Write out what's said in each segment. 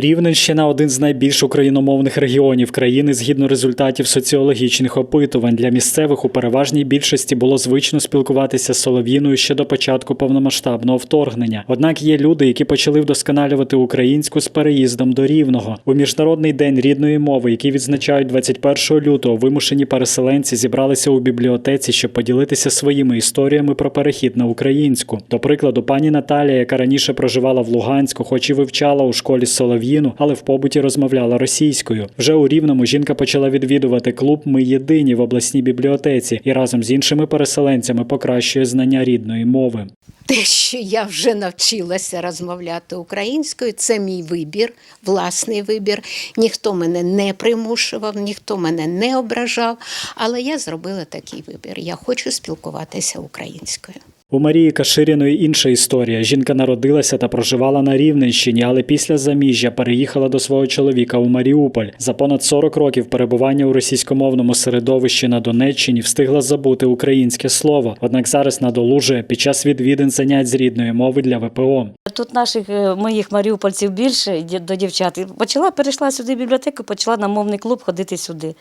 Рівненщина один з найбільш україномовних регіонів країни згідно результатів соціологічних опитувань. Для місцевих у переважній більшості було звично спілкуватися з солов'їною ще до початку повномасштабного вторгнення. Однак є люди, які почали вдосконалювати українську з переїздом до рівного. У міжнародний день рідної мови, який відзначають 21 лютого, вимушені переселенці зібралися у бібліотеці, щоб поділитися своїми історіями про перехід на українську. До прикладу, пані Наталія, яка раніше проживала в Луганську, хоч і вивчала у школі Солов'їну, але в побуті розмовляла російською. Вже у Рівному жінка почала відвідувати клуб Ми єдині в обласній бібліотеці і разом з іншими переселенцями покращує знання рідної мови. Те, що я вже навчилася розмовляти українською, це мій вибір, власний вибір. Ніхто мене не примушував, ніхто мене не ображав, але я зробила такий вибір. Я хочу спілкуватися українською. У Марії Каширіної інша історія. Жінка народилася та проживала на Рівненщині, але після заміжжя переїхала до свого чоловіка у Маріуполь. За понад 40 років перебування у російськомовному середовищі на Донеччині встигла забути українське слово. Однак зараз надолужує під час відвідин занять з рідної мови для ВПО. Тут наших е, моїх маріупольців більше до дівчат. Почала, перейшла сюди в бібліотеку, почала на мовний клуб ходити сюди.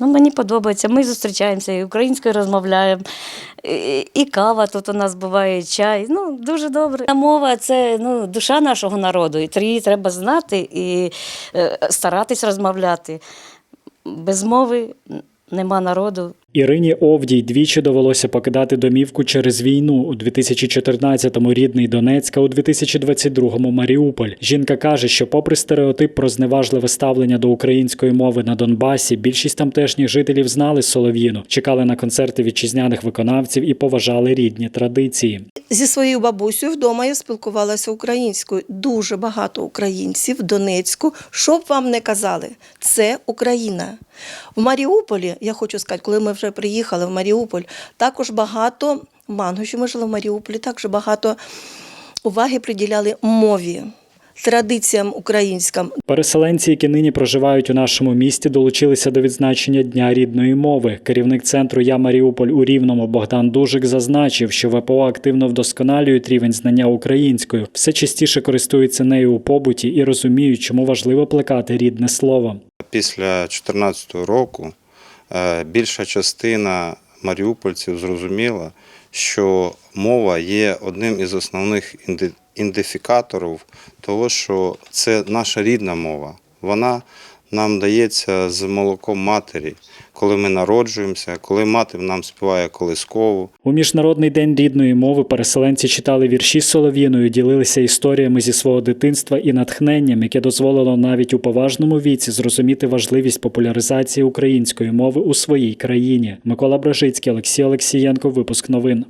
Ну, мені подобається. Ми зустрічаємося і українською розмовляємо. І, кава тут у нас буває, і чай. Ну, дуже добре. Мова це ну, душа нашого народу. І її треба знати і е, старатись розмовляти. Без мови нема народу, Ірині Овдій двічі довелося покидати домівку через війну у 2014-му рідний Донецька, у 2022-му Маріуполь. Жінка каже, що, попри стереотип про зневажливе ставлення до української мови на Донбасі, більшість тамтешніх жителів знали Солов'їну, чекали на концерти вітчизняних виконавців і поважали рідні традиції. Зі своєю бабусею вдома я спілкувалася українською. Дуже багато українців в Донецьку. Що б вам не казали, це Україна. В Маріуполі, я хочу сказати, коли ми вже приїхали в Маріуполь, також багато манго, що ми жили в Маріуполі, також багато уваги приділяли мові, традиціям українським. Переселенці, які нині проживають у нашому місті, долучилися до відзначення Дня рідної мови. Керівник центру Я Маріуполь у Рівному Богдан Дужик зазначив, що ВПО активно вдосконалюють рівень знання українською, все частіше користуються нею у побуті і розуміють, чому важливо плекати рідне слово. Після 2014 року більша частина маріупольців зрозуміла, що мова є одним із основних індифікаторів, того, що це наша рідна мова. Вона нам дається з молоком матері, коли ми народжуємося, коли мати нам співає колискову. У міжнародний день рідної мови переселенці читали вірші з Солов'їною, ділилися історіями зі свого дитинства і натхненням, яке дозволило навіть у поважному віці зрозуміти важливість популяризації української мови у своїй країні. Микола Бражицький, Олексій Олексієнко. Випуск новин.